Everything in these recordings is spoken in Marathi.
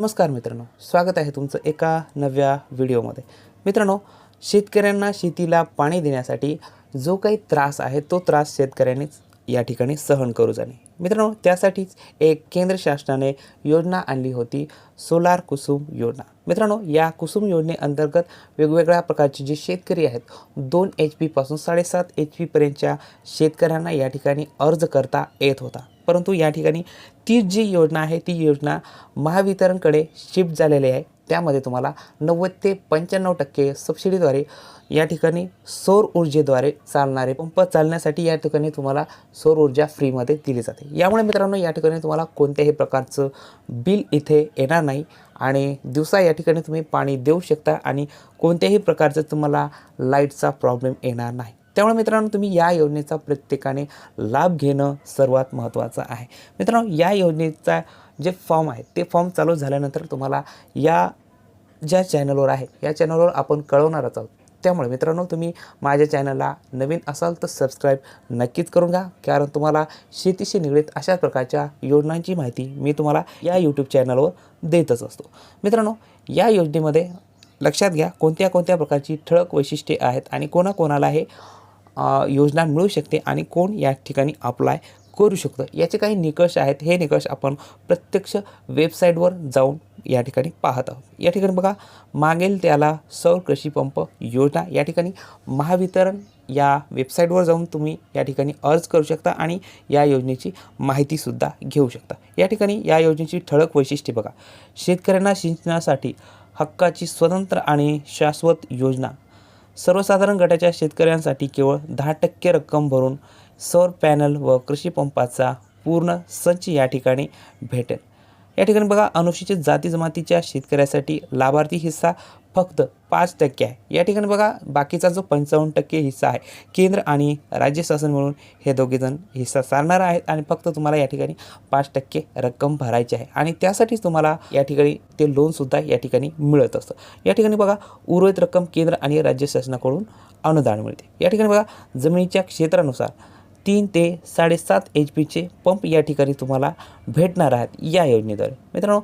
नमस्कार मित्रांनो स्वागत आहे तुमचं एका नव्या व्हिडिओमध्ये. मित्रांनो शेतकऱ्यांना शेतीला पाणी देण्यासाठी जो काही त्रास आहे तो त्रास शेतकऱ्यांनीच या ठिकाणी सहन करू जाणे. मित्रांनो त्यासाठीच एक केंद्र शासनाने योजना आणली होती सोलार कुसुम योजना. मित्रांनो या कुसुम योजनेअंतर्गत वेगवेगळ्या प्रकारचे जे शेतकरी आहेत दोन एच पीपासून साडेसात एच पीपर्यंतच्या शेतकऱ्यांना या ठिकाणी अर्ज करता येत होता. परंतु या ठिकाणी ती जी योजना आहे ती योजना महावितरणकडे शिफ्ट झालेली आहे. त्यामध्ये तुम्हाला नव्वद ते पंच्याण्णव टक्के सबसिडीद्वारे या ठिकाणी सौर ऊर्जेद्वारे चालणारे पंप चालण्यासाठी या ठिकाणी तुम्हाला सौर ऊर्जा फ्रीमध्ये दिली जाते. यामुळे मित्रांनो या ठिकाणी तुम्हाला कोणत्याही प्रकारचं बिल इथे येणार नाही आणि दिवसा या ठिकाणी तुम्ही पाणी देऊ शकता आणि कोणत्याही प्रकारचं तुम्हाला लाईटचा प्रॉब्लेम येणार नाही. त्यामुळे मित्रांनो तुम्ही या योजनेचा प्रत्येकाने लाभ घेणं सर्वात महत्त्वाचं आहे. मित्रांनो या योजनेचा जे फॉर्म आहे ते फॉर्म चालू झाल्यानंतर तुम्हाला या ज्या चॅनलवर आहे या चॅनलवर आपण कळवणारच आहोत. त्यामुळे मित्रांनो तुम्ही माझ्या चॅनलला नवीन असाल तर सबस्क्राईब नक्कीच करून घ्या. कारण तुम्हाला शेतीशी निगडीत अशा प्रकारच्या योजनांची माहिती मी तुम्हाला या यूट्यूब चॅनलवर देतच असतो. मित्रांनो या योजनेमध्ये लक्षात घ्या कोणत्या कोणत्या प्रकारची ठळक वैशिष्ट्ये आहेत आणि कोणाकोणाला हे योजना मिळू शकते आणि कोण या ठिकाणी अप्लाय करू शकतं. याचे काही निकष आहेत. हे निकष आपण प्रत्यक्ष वेबसाईटवर जाऊन या ठिकाणी पाहत आहोत. या ठिकाणी बघा मागेल त्याला सौर कृषी पंप योजना या ठिकाणी महावितरण या वेबसाईटवर जाऊन तुम्ही या ठिकाणी अर्ज करू शकता आणि या योजनेची माहितीसुद्धा घेऊ शकता. या ठिकाणी या योजनेची ठळक वैशिष्ट्ये बघा. शेतकऱ्यांना सिंचनासाठी हक्काची स्वतंत्र आणि शाश्वत योजना सर्वसाधारण गटाच्या शेतकऱ्यांसाठी केवळ दहा टक्के रक्कम भरून सौर पॅनल व कृषी पंपाचा पूर्ण संच या ठिकाणी भेटेल. या ठिकाणी बघा अनुसूचित जाती जमातीच्या शेतकऱ्यासाठी लाभार्थी हिस्सा फक्त पाच टक्के आहे. या ठिकाणी बघा बाकीचा जो पंचावन्न टक्के हिस्सा आहे केंद्र आणि राज्य शासन मिळून हे दोघेजण हिस्सा सारणार आहेत आणि फक्त तुम्हाला या ठिकाणी पाच टक्के रक्कम भरायची आहे. आणि त्यासाठीच तुम्हाला या ठिकाणी ते लोनसुद्धा या ठिकाणी मिळत असतं. या ठिकाणी बघा उर्वरित रक्कम केंद्र आणि राज्य शासनाकडून अनुदान मिळते. या ठिकाणी बघा जमिनीच्या क्षेत्रानुसार तीन ते साडेसात एच पीचे पंप या ठिकाणी तुम्हाला भेटणार आहेत या योजनेद्वारे. मित्रांनो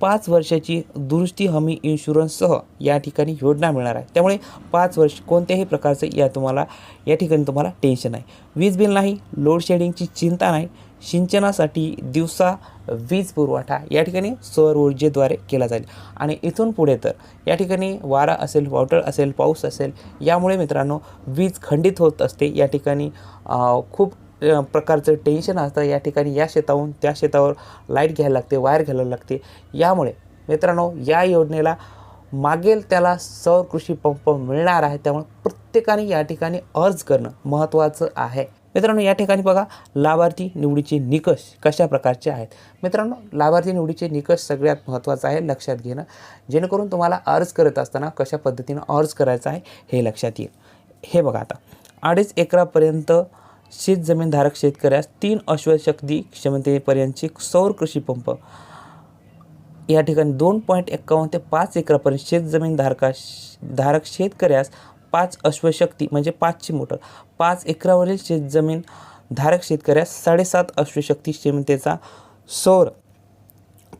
पाच वर्षाची दुरुस्ती हमी इन्शुरन्ससह या ठिकाणी योजना मिळणार आहे. त्यामुळे पाच वर्ष कोणत्याही प्रकारचं या तुम्हाला या ठिकाणी तुम्हाला टेन्शन नाही. वीज बिल नाही लोडशेडिंगची चिंता नाही सिंचनासाठी दिवसा वीज पुरवठा या ठिकाणी सौर ऊर्जेद्वारे केला जाईल. आणि इथून पुढे तर या ठिकाणी वारा असेल वॉटर असेल पाऊस असेल यामुळे मित्रांनो वीज खंडित होत असते. या ठिकाणी खूप प्रकारचं टेन्शन असतं या ठिकाणी या शेताहून त्या शेतावर लाइट घ्यायला लागते वायर घ्यायला लागते. यामुळे मित्रांनो या योजनेला मागेल त्याला सौर कृषी पंप मिळणार आहे. त्यामुळे प्रत्येकाने या ठिकाणी अर्ज करणं महत्त्वाचं आहे. मित्रांनो या ठिकाणी बघा लाभार्थी निवडीचे निकष कशा प्रकारचे आहेत. मित्रांनो लाभार्थी निवडीचे निकष सगळ्यात महत्त्वाचं आहे लक्षात घेणं. जेणेकरून तुम्हाला अर्ज करत असताना कशा पद्धतीनं अर्ज करायचा आहे हे लक्षात येईल. हे बघा आता अडीच एकरापर्यंत शेत जमीनधारक शेतकऱ्यास तीन अश्वशक्ती क्षमतेपर्यंतचे सौर कृषी पंप. या ठिकाणी दोन पॉईंट एक्कावन्न ते पाच एकरापर्यंत शेत जमीन धारका धारक शेतकऱ्यास पाच अश्वशक्ती म्हणजे पाचची मोटर पाच एकरावरील शेतजमीन धारक शेतकऱ्यास साडेसात अश्वशक्ती क्षमतेचा सौर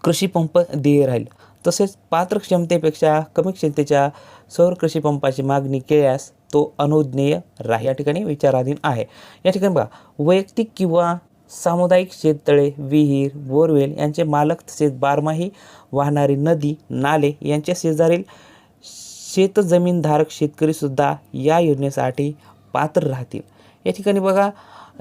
कृषी पंप देय राहील. तसेच पात्र क्षमतेपेक्षा कमी क्षमतेच्या सौर कृषी पंपाची मागणी केल्यास तो अनुज्ञेय राही या ठिकाणी विचाराधीन आहे. या ठिकाणी बघा वैयक्तिक किंवा सामुदायिक शेततळे विहीर बोरवेल यांचे मालक तसेच बारमाही वाहणारी नदी नाले यांच्या शेजारील शेतजमीनधारक शेतकरीसुद्धा या योजनेसाठी पात्र राहतील. या ठिकाणी बघा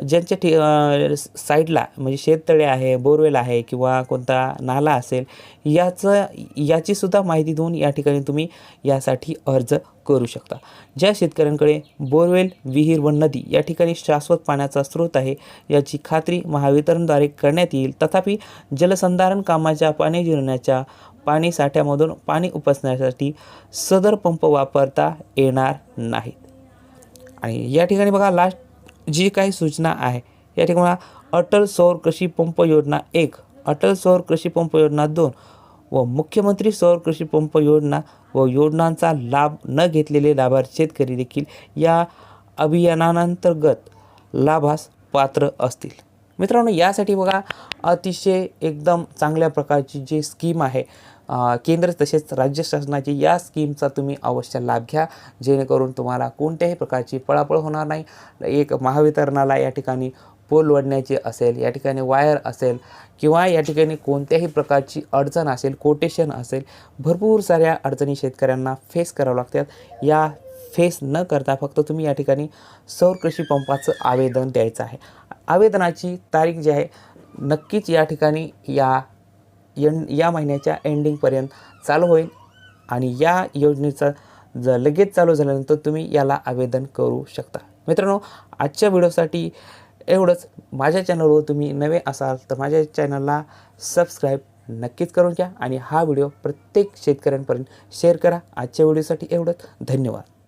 ज्यांच्या ठि साईडला म्हणजे शेततळे आहे बोरवेल आहे किंवा कोणता नाला असेल याचं याचीसुद्धा माहिती देऊन या ठिकाणी तुम्ही यासाठी अर्ज करू शकता. ज्या शेतकऱ्यांकडे बोरवेल विहीर व नदी या ठिकाणी शाश्वत पाण्याचा स्रोत आहे याची खात्री महावितरणद्वारे करण्यात येईल. तथापि जलसंधारण कामाच्या पाणी जिरण्याच्या पाणी साठ्यामधून पाणी उपसण्यासाठी सदर पंप वापरता येणार नाहीत. आणि या ठिकाणी बघा लास्ट जी काही सूचना आहे या ठिकाणी बघा, अटल सौर कृषी पंप योजना एक अटल सौर कृषी पंप योजना दोन व मुख्यमंत्री सौर कृषी पंप योजना व योजनांचा लाभ न घेतलेले लाभार्थी शेतकरी देखील या अभियानांतर्गत लाभास पात्र असतील. मित्रांनो यासाठी बघा अतिशय एकदम चांगल्या प्रकारची जी स्कीम आहे केंद्र तसेच राज्य शासनाची या स्कीमचा तुम्ही अवश्य लाभ घ्या. जेणेकरून तुम्हाला कोणत्याही प्रकारची पळापळ होणार नाही. एक महावितरणाला या ठिकाणी पोल ओढण्याची असेल या ठिकाणी वायर असेल किंवा या ठिकाणी कोणत्याही प्रकारची अडचण असेल कोटेशन असेल भरपूर साऱ्या अडचणी शेतकऱ्यांना फेस करावं लागतात. या फेस न करता फक्त तुम्ही या ठिकाणी सौर कृषी पंपाचं आवेदन द्यायचं आहे. आवेदनाची तारीख जी आहे नक्कीच या ठिकाणी या एन या महिन्याच्या एंडिंगपर्यंत चालू होईल. आणि या योजनेचा जर लगेच चालू झाल्यानंतर तुम्ही याला आवेदन करू शकता. मित्रांनो आजच्या व्हिडिओसाठी एवढंच. माझ्या चॅनलवर तुम्ही नवे असाल तर माझ्या चॅनलला सबस्क्राईब नक्कीच करून घ्या. आणि हा व्हिडिओ प्रत्येक शेतकऱ्यांपर्यंत शेअर करा. आजच्या व्हिडिओसाठी एवढंच. धन्यवाद.